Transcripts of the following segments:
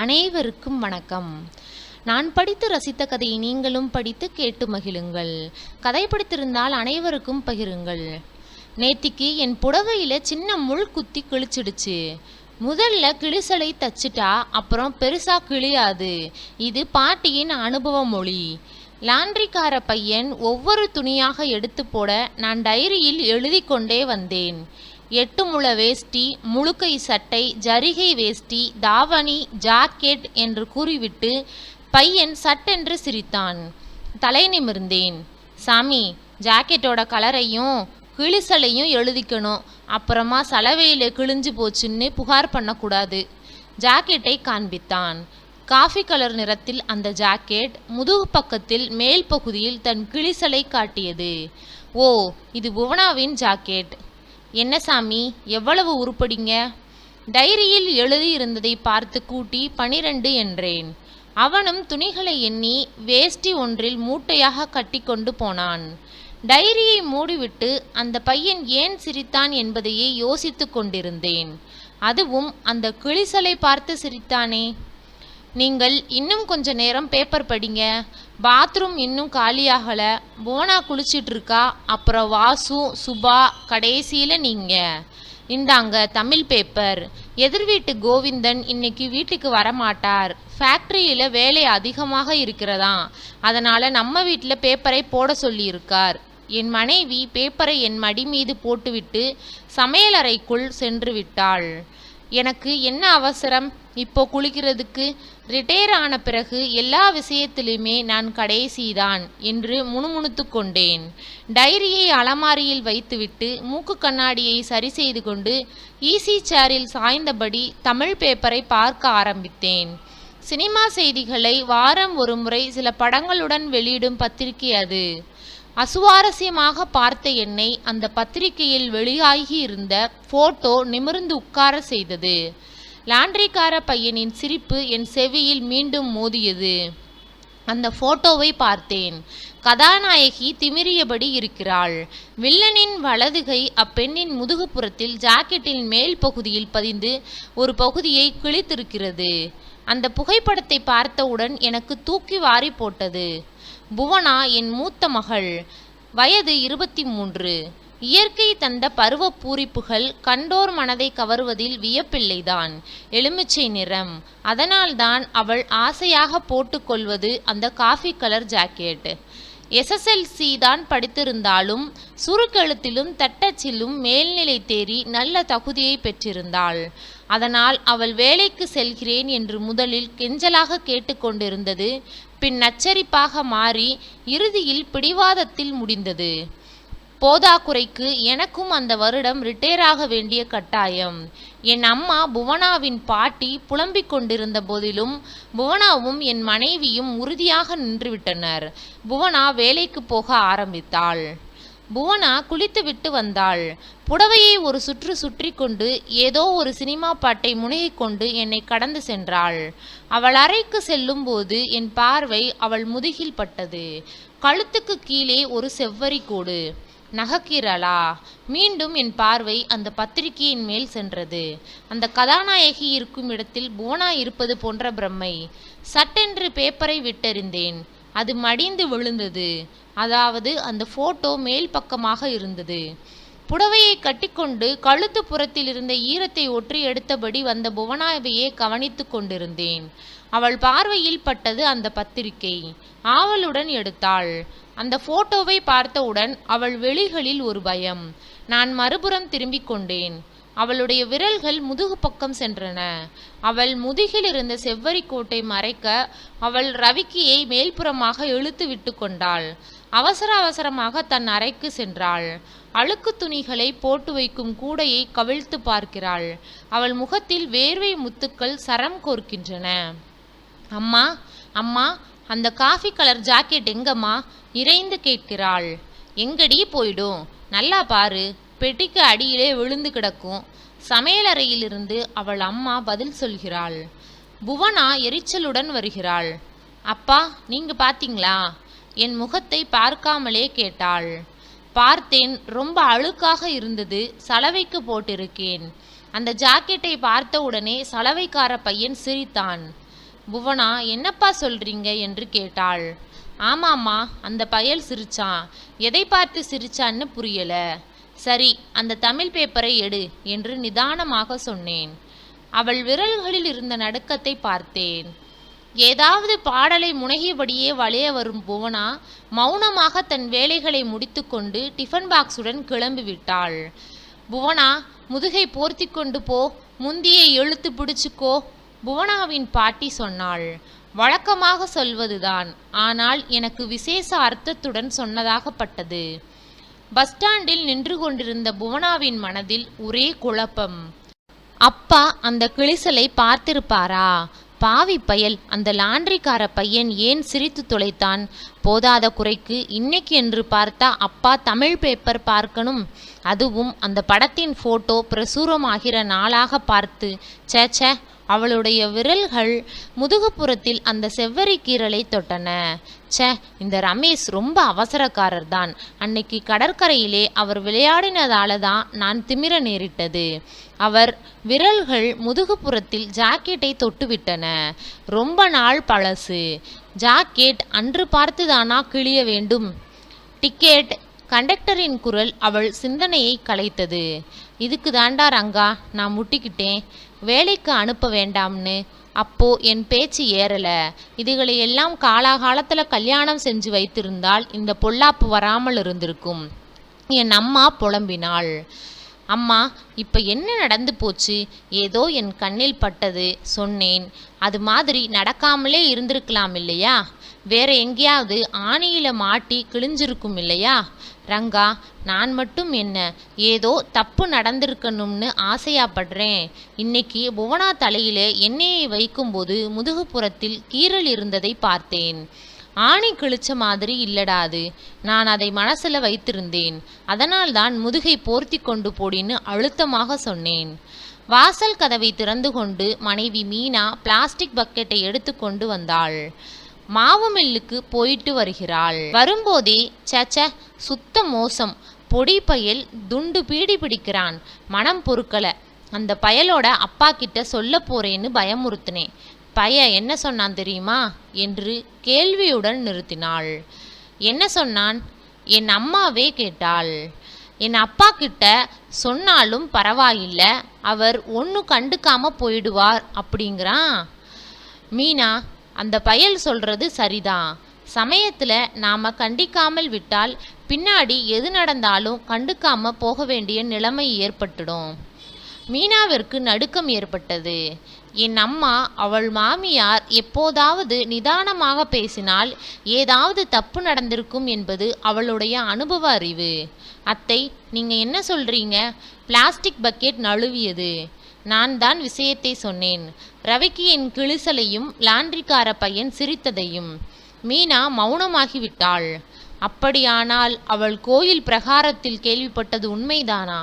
அனைவருக்கும் வணக்கம். நான் படித்து ரசித்த கதையை நீங்களும் படித்து கேட்டு மகிழுங்கள். கதை படித்திருந்தால் அனைவருக்கும் பகிருங்கள். நேத்திக்கு என் புடவையில் சின்ன முள் குத்தி கிழிச்சிடுச்சு. முதல்ல கிழிசலை தச்சுட்டா அப்புறம் பெருசாக கிழியாது. இது பாட்டியின் அனுபவ மொழி. லாண்ட்ரிக்கார பையன் ஒவ்வொரு துணியாக எடுத்து போட நான் டைரியில் எழுதி கொண்டே வந்தேன். எட்டு முழ வேஷ்டி முழுக்கை சட்டை ஜரிகை வேஷ்டி தாவணி ஜாக்கெட் என்று கூறிவிட்டு பையன் சட்டென்று சிரித்தான். தலை நிமிர்ந்தேன். சாமி ஜாக்கெட்டோட கலரையும் கிழிசலையும் எழுதிக்கணும். அப்புறமா சலவையில் கிழிஞ்சு போச்சுன்னு புகார் பண்ணக்கூடாது. ஜாக்கெட்டை காண்பித்தான். காஃபி கலர் நிறத்தில் அந்த ஜாக்கெட் முதுகு பக்கத்தில் மேல் பகுதியில் தன் கிழிசலை காட்டியது. ஓ இது புவனாவின் ஜாக்கெட். என்ன சாமி எவ்வளவு உருப்படிங்க? டைரியில் எழுதியிருந்ததை பார்த்து கூட்டி பனிரெண்டு என்றேன். அவனும் துணிகளை எண்ணி வேஷ்டி ஒன்றில் மூட்டையாக கட்டிக்கொண்டு போனான். டைரியை மூடிவிட்டு அந்த பையன் ஏன் சிரித்தான் என்பதையே யோசித்துக் கொண்டிருந்தேன். அதுவும் அந்த கிளிசலை பார்த்து சிரித்தானே? நீங்கள் இன்னும் கொஞ்ச நேரம் பேப்பர் படிங்க. பாத்ரூம் இன்னும் காலியாகலை. போனா குளிச்சிட்டு இருக்கா அப்புறம் வாசு சுபா கடைசியில் நீங்கள் இந்தாங்க தமிழ் பேப்பர் எதிர் வீட்டு கோவிந்தன் இன்னைக்கு வீட்டுக்கு வரமாட்டார். ஃபேக்ட்ரியில் வேலை அதிகமாக இருக்கிறதா அதனால் நம்ம வீட்டில் பேப்பரை போட சொல்லியிருக்கார். என் மனைவி பேப்பரை என் மடி மீது போட்டுவிட்டு சமையலறைக்குள் சென்று விட்டாள். எனக்கு என்ன அவசரம்? இப்போ குளிக்கிறதுக்கு ரிட்டையர் ஆன பிறகு எல்லா விஷயத்திலுமே நான் கடைசிதான் என்று முணுமுணுத்து கொண்டேன். டைரியை அலமாரியில் வைத்துவிட்டு மூக்கு கண்ணாடியை சரி செய்து கொண்டு ஈசி சேரில் சாய்ந்தபடி தமிழ் பேப்பரை பார்க்க ஆரம்பித்தேன். சினிமா செய்திகளை வாரம் ஒரு முறை சில படங்களுடன் வெளியிடும் பத்திரிகை அது. அசுவாரஸ்யமாக பார்த்த என்னை அந்த பத்திரிகையில் வெளியாகி இருந்த போட்டோ நிமிர்ந்து உட்கார செய்தது. லாண்ட்ரிக்கார பையனின் சிரிப்பு என் செவியில் மீண்டும் மோதியது. அந்த போட்டோவை பார்த்தேன். கதாநாயகி திமிரியபடி இருக்கிறாள். வில்லனின் வலதுகை அப்பெண்ணின் முதுகுப்புறத்தில் ஜாக்கெட்டின் மேல் பகுதியில் பதிந்து ஒரு பகுதியை கிழித்திருக்கிறது. அந்த புகைப்படத்தை பார்த்தவுடன் எனக்கு தூக்கி வாரி போட்டது. புவனா என் மூத்த மகள் வயது இருபத்தி மூன்று. இயற்கை தந்த பருவ பூரிப்புகள் கண்டோர் மனதை கவருவதில் வியப்பில்லைதான். எலுமிச்சை நிறம். அதனால்தான் அவள் ஆசையாக போட்டுக்கொள்வது அந்த காஃபி கலர் ஜாக்கெட் எஸ்எஸ்எல்சி தான் படித்திருந்தாலும் சுருக்கெழுத்திலும் தட்டச்சிலும் மேல்நிலை தேறி நல்ல தகுதியை பெற்றிருந்தாள். அதனால் அவள் வேலைக்கு செல்கிறேன் என்று முதலில் கெஞ்சலாக கேட்டுக்கொண்டிருந்தது பின் நச்சரிப்பாக மாறி இறுதியில் பிடிவாதத்தில் முடிந்தது. போதாக்குறைக்கு எனக்கும் அந்த வருடம் ரிட்டையர் ஆக வேண்டிய கட்டாயம். என் அம்மா புவனாவின் பாட்டி புலம்பிக் கொண்டிருந்த போதிலும் புவனாவும் என் மனைவியும் உறுதியாக நின்றுவிட்டனர். புவனா வேலைக்கு போக ஆரம்பித்தாள். புவனா குளித்துவிட்டு வந்தாள். புடவையை ஒரு சுற்று சுற்றி கொண்டு ஏதோ ஒரு சினிமா பாட்டை முனகிக் கொண்டு என்னை கடந்து சென்றாள். அவள் அறைக்கு செல்லும்போது என் பார்வை அவள் முதுகில் பட்டது. கழுத்துக்கு கீழே ஒரு செவ்வரி கோடு. நகக்கிறளா மீண்டும் என் பார்வை அந்த பத்திரிகையின் மேல் சென்றது. அந்த கதாநாயகி இருக்கும் இடத்தில் புவனா இருப்பது போன்ற பிரம்மை. சட்டென்று பேப்பரை விட்டறிந்தேன். அது மடிந்து விழுந்தது. அதாவது அந்த ஃபோட்டோ மேல் பக்கமாக இருந்தது. புடவையை கட்டிக்கொண்டு கழுத்து புறத்தில் இருந்த ஈரத்தை ஒற்றி எடுத்தபடி வந்த புவனாவையே கவனித்து கொண்டிருந்தேன். அவள் பார்வையில் பட்டது அந்த பத்திரிகை. ஆவலுடன் எடுத்தாள். அந்த போட்டோவை பார்த்தவுடன் அவள் வெளிகளில் ஒரு பயம். நான் மறுபுறம் திரும்பிக் கொண்டேன். அவளுடைய விரல்கள் முதுகு பக்கம் சென்றன. அவள் முதுகில் இருந்த செவ்வரி கோட்டை மறைக்க அவள் ரவிக்கியை மேல்புறமாக இழுத்து விட்டு கொண்டாள். அவசர அவசரமாக தன் அறைக்கு சென்றாள். அழுக்கு துணிகளை போட்டு வைக்கும் கூடையை கவிழ்த்து பார்க்கிறாள். அவள் முகத்தில் வேர்வை முத்துக்கள் சரம் கோர்க்கின்றன. அம்மா அம்மா அந்த காஃபி கலர் ஜாக்கெட் எங்கம்மா? இறைந்து கேட்கிறாள். எங்கடி போயிடும்? நல்லா பாரு. பெட்டிக்கு அடியிலே விழுந்து கிடக்கும். சமையலறையிலிருந்து அவள் அம்மா பதில் சொல்கிறாள். புவனா எரிச்சலுடன் வருகிறாள். அப்பா நீங்க பாத்தீங்களா? என் முகத்தை பார்க்காமலே கேட்டாள். பார்த்தேன் ரொம்ப அழுக்காக இருந்தது சலவைக்கு போட்டிருக்கேன். அந்த ஜாக்கெட்டை பார்த்தவுடனே சலவைக்கார பையன் சிரித்தான். புவனா என்னப்பா சொல்றீங்க? என்று கேட்டாள். ஆமாம்மா அந்த பயல் சிரிச்சான். எதை பார்த்து சிரிச்சான்னு புரியல. சரி அந்த தமிழ் பேப்பரை எடு என்று நிதானமாக சொன்னேன். அவள் விரல்களில் இருந்த நடுக்கத்தை பார்த்தேன். ஏதாவது பாடலை முனகியபடியே வளைய வரும் புவனா மௌனமாக தன் வேலைகளை முடித்துக்கொண்டு டிஃபன் பாக்ஸுடன் கிளம்பி விட்டாள். புவனா முதுகை போர்த்தி கொண்டு போ முந்தியை எழுத்து பிடிச்சுக்கோ புவனாவின் பாட்டி சொன்னாள். வழக்கமாக சொல்வதுதான் ஆனால் எனக்கு விசேஷ அர்த்தத்துடன் சொன்னதாகப்பட்டது. பஸ் ஸ்டாண்டில் நின்று கொண்டிருந்த புவனாவின் மனதில் ஒரே குழப்பம். அப்பா அந்த கிளிசலை பார்த்திருப்பாரா? பாவி பயல் அந்த லாண்ட்ரிக்கார பையன் ஏன் சிரித்து தொலைத்தான்? போதாத குறைக்கு இன்னைக்கு என்று பார்த்தா அப்பா தமிழ் பேப்பர் பார்க்கணும். அதுவும் அந்த படத்தின் போட்டோ பிரசுரமாகிற நாளாக பார்த்து சேச்சே அவளுடைய விரல்கள் முதுகுப்புறத்தில் அந்த செவ்வரி கீரலை தொட்டன. ச்சே இந்த ரமேஷ் ரொம்ப அவசரக்காரர் தான். அன்னைக்கு கடற்கரையிலே அவர் விளையாடினதால தான் நான் திமிர நேரிட்டது. அவர் விரல்கள் முதுகுப்புறத்தில் ஜாக்கெட்டை தொட்டுவிட்டன. ரொம்ப நாள் பழசு. ஜாக்கெட் அன்று பார்த்துதானா கிழிய வேண்டும்? டிக்கெட் கண்டக்டரின் குரல் அவள் சிந்தனையை கலைத்தது. இதுக்கு தாண்டா ரங்கா நான் முட்டிக்கிட்டேன். வேலைக்கு அனுப்ப வேண்டாம்னு. அப்போ என் பேச்சு ஏறல. இதுகளை எல்லாம் காலாகாலத்துல கல்யாணம் செஞ்சு வைத்திருந்தால் இந்த பொல்லாப்பு வராமல் இருந்திருக்கும். என் அம்மா புலம்பினாள். அம்மா இப்ப என்ன நடந்து போச்சு? ஏதோ என் கண்ணில் பட்டது சொன்னேன். அது மாதிரி நடக்காமலே இருந்திருக்கலாம் இல்லையா? வேற எங்கேயாவது ஆணியில மாட்டி கிழிஞ்சிருக்கும் இல்லையா? ரங்கா நான் மட்டும் என்ன? ஏதோ தப்பு நடந்திருக்கணும்னு ஆசையாப்படுறேன். இன்னைக்கு புவனா தலையில எண்ணெயை வைக்கும்போது முதுகுப்புறத்தில் கீறல் இருந்ததை பார்த்தேன். ஆணி கிழிச்ச மாதிரி இல்லடா அது. நான் அதை மனசுல வைத்திருந்தேன். அதனால்தான் முதுகை போர்த்தி கொண்டு போடின்னு அழுத்தமாக சொன்னேன். வாசல் கதவை திறந்து கொண்டு மனைவி மீனா பிளாஸ்டிக் பக்கெட்டை எடுத்து கொண்டு வந்தாள். மாவு மில்லுக்கு போயிட்டு வருகிறாள். வரும்போதே சச்ச சுத்த மோசம். பொடி பயல் துண்டு பீடி பிடிக்கிறான். மனம் பொறுக்கல. அந்த பயலோட அப்பா கிட்ட சொல்ல போறேன்னு பயமுறுத்தினேன். பய என்ன சொன்னான் தெரியுமா? என்று கேள்வியுடன் நிறுத்தினாள். என்ன சொன்னான்? என் அம்மாவே கேட்டாள். என் அப்பா கிட்ட சொன்னாலும் பரவாயில்லை. அவர் ஒன்று கண்டுக்காம போயிடுவார் அப்படிங்கிறான். மீனா அந்த பயல் சொல்றது சரிதான். சமயத்தில் நாம கண்டிக்காமல் விட்டால் பின்னாடி எது நடந்தாலும் கண்டுக்காம போக வேண்டிய நிலைமை ஏற்பட்டுடும். மீனாவிற்கு நடுக்கம் ஏற்பட்டது. என் அம்மா அவள் மாமியார் எப்போதாவது நிதானமாக பேசினால் ஏதாவது தப்பு நடந்திருக்கும் என்பது அவளுடைய அனுபவ அறிவு. அத்தை நீங்க என்ன சொல்றீங்க? பிளாஸ்டிக் பக்கெட் நழுவியது. நான் தான் விஷயத்தை சொன்னேன். ரவிக்கு என் கிழிசலையும் லாண்ட்ரிக்கார பையன் சிரித்ததையும். மீனா மௌனமாகிவிட்டாள். அப்படியானால் அவள் கோயில் பிரகாரத்தில் கேள்விப்பட்டது உண்மைதானா?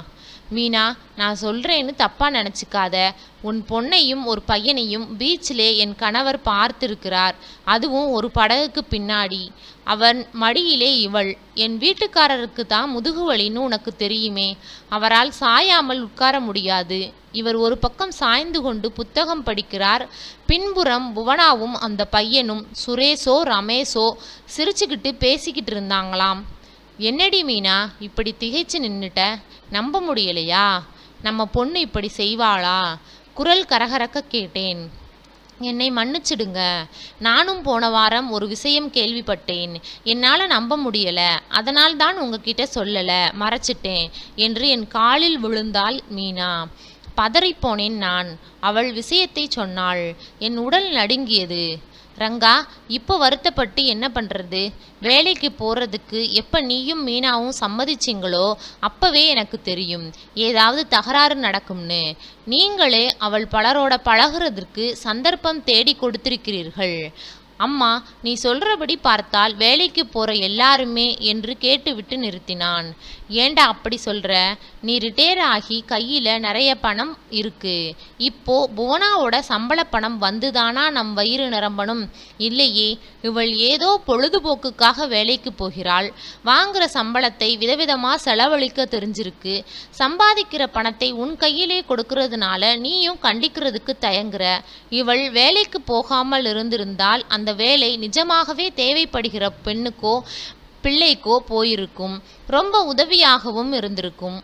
மீனா நான் சொல்றேன்னு தப்பா நினச்சிக்காத. உன் பொண்ணையும் ஒரு பையனையும் பீச்சிலே என் கணவர் பார்த்திருக்கிறார். அதுவும் ஒரு படகுக்கு பின்னாடி. அவன் மடியிலே இவள். என் வீட்டுக்காரருக்கு தான் முதுகு வலின்னு உனக்கு தெரியுமே. அவரால் சாயாமல் உட்கார முடியாது. இவர் ஒரு பக்கம் சாய்ந்து கொண்டு புத்தகம் படிக்கிறார். பின்புறம் புவனாவும் அந்த பையனும் சுரேஷோ ரமேஷோ சிரிச்சுக்கிட்டு பேசிக்கிட்டு இருந்தாங்களாம். என்னடி மீனா இப்படி திகைச்சு நின்னுட்ட? நம்ப முடியலையா? நம்ம பொண்ணு இப்படி செய்வாளா? குரல் கரகரக்க கேட்டேன். என்னை மன்னிச்சிடுங்க. நானும் போன வாரம் ஒரு விஷயம் கேள்விப்பட்டேன். என்னால் நம்ப முடியல. அதனால் தான் உங்ககிட்ட சொல்லலை. மறைச்சிட்டேன். என்று என் காலில் விழுந்தாள் மீனா. பதறிப்போனேன் நான். அவள் விஷயத்தை சொன்னாள். என் உடல் நடுங்கியது. ரங்கா இப்போ வருத்தப்பட்டு என்ன பண்ணுறது வேலைக்கு போகிறதுக்கு எப்போ நீயும் மீனாவும் சம்மதிச்சிங்களோ அப்போவே எனக்கு தெரியும். ஏதாவது தகராறு நடக்கும்னு. நீங்களே அவள் பலரோட பழகிறதுக்கு சந்தர்ப்பம் தேடி கொடுத்திருக்கிறீர்கள். அம்மா நீ சொல்றபடி பார்த்தால் வேலைக்கு போற எல்லாருமே என்று கேட்டுவிட்டு நிறுத்தினான். ஏண்டா அப்படி சொல்ற? நீ ரிட்டையர் ஆகி கையில நிறைய பணம் இருக்கு. இப்போ புவனாவோட சம்பள பணம் வந்துதானா நம் வயிறு நிரம்பணும்? இல்லையே இவள் ஏதோ பொழுதுபோக்குக்காக வேலைக்கு போகிறாள். வாங்குற சம்பளத்தை விதவிதமா செலவழிக்க தெரிஞ்சிருக்கு. சம்பாதிக்கிற பணத்தை உன் கையிலே கொடுக்கறதுனால நீயும் கண்டிக்கிறதுக்கு தயங்குற. இவள் வேலைக்கு போகாமல் இருந்திருந்தால் அந்த அந்த வேலை நிஜமாகவே தேவைப்படுகிற பெண்ணுக்கோ பிள்ளைக்கோ போயிருக்கும். ரொம்ப உதவியாகவும் இருந்திருக்கும்.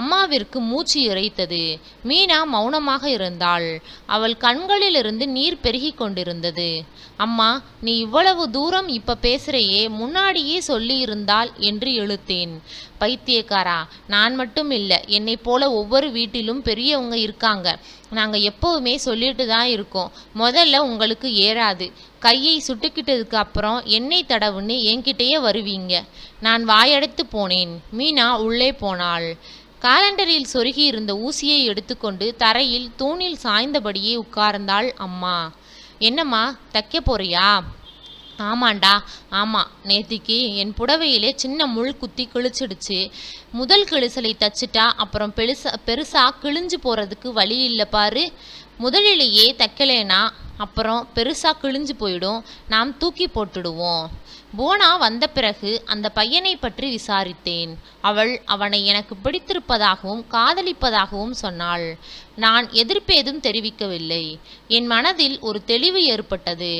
அம்மாவிற்கு மூச்சு இறைத்தது. மீனா மௌனமாக இருந்தாள். அவள் கண்களிலிருந்து நீர் பெருகி கொண்டிருந்தது. அம்மா நீ இவ்வளவு தூரம் இப்ப பேசுறையே முன்னாடியே சொல்லியிருந்தாள் என்று இழுத்தேன் பைத்தியக்காரா நான் மட்டும் இல்லை என்னை போல ஒவ்வொரு வீட்டிலும் பெரியவங்க இருக்காங்க. நாங்க எப்பவுமே சொல்லிட்டு தான் இருக்கோம். முதல்ல உங்களுக்கு ஏறாது. கையை சுட்டுக்கிட்டதுக்கு அப்புறம் எண்ணெய் தடவுன்னு என்கிட்டயே வருவீங்க. நான் வாயடைத்து போனேன். மீனா உள்ளே போனாள். காலண்டரில் சொருகி இருந்த ஊசியை எடுத்துக்கொண்டு தரையில் தூணில் சாய்ந்தபடியே உட்கார்ந்தாள் அம்மா. என்னம்மா தைக்க போறியா? ஆமாண்டா ஆமாம் நேத்திக்கு என் புடவையிலே சின்ன முள் குத்தி கிழிச்சிடுச்சு. முதல் கிழிசலை தச்சிட்டா அப்புறம் பெருசா பெருசா கிழிஞ்சு போகிறதுக்கு வழி இல்லை பாரு. முதலிலேயே தைக்கலேனா? அப்புறம் பெருசாக கிழிஞ்சு போயிடும். நாம் தூக்கி போட்டுடுவோம். போனா வந்த பிறகு அந்த பையனை பற்றி விசாரித்தேன். அவள் அவனை எனக்கு பிடித்திருப்பதாகவும் காதலிப்பதாகவும் சொன்னாள். நான் எதிர்ப்பேதும் தெரிவிக்கவில்லை. என் மனதில் ஒரு தெளிவு ஏற்பட்டது.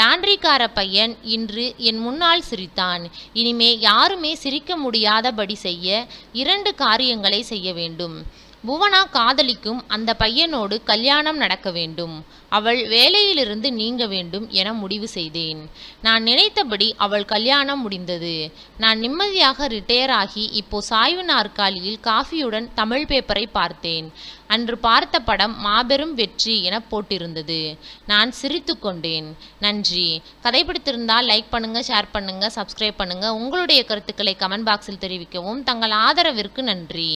லாண்ட்ரிக்கார பையன் இன்று என் முன்னால் சிரித்தான். இனிமே யாருமே சிரிக்க முடியாதபடி செய்ய இரண்டு காரியங்களை செய்ய வேண்டும். புவனா காதலிக்கும் அந்த பையனோடு கல்யாணம் நடக்க வேண்டும். அவள் வேலையிலிருந்து நீங்க வேண்டும் என முடிவு செய்தேன். நான் நினைத்தபடி அவள் கல்யாணம் முடிந்தது. நான் நிம்மதியாக ரிட்டையர் ஆகி இப்போ சாய்வு நாற்காலியில் காஃபியுடன் தமிழ் பேப்பரை பார்த்தேன். அன்று பார்த்த படம் மாபெரும் வெற்றி என போட்டிருந்தது. நான் சிரித்து கொண்டேன். நன்றி. கதை பிடித்திருந்தால் லைக் பண்ணுங்க ஷேர் பண்ணுங்க சப்ஸ்கிரைப் பண்ணுங்க. உங்களுடைய கருத்துக்களை கமெண்ட் பாக்ஸில் தெரிவிக்கவும். தங்கள் ஆதரவிற்கு நன்றி.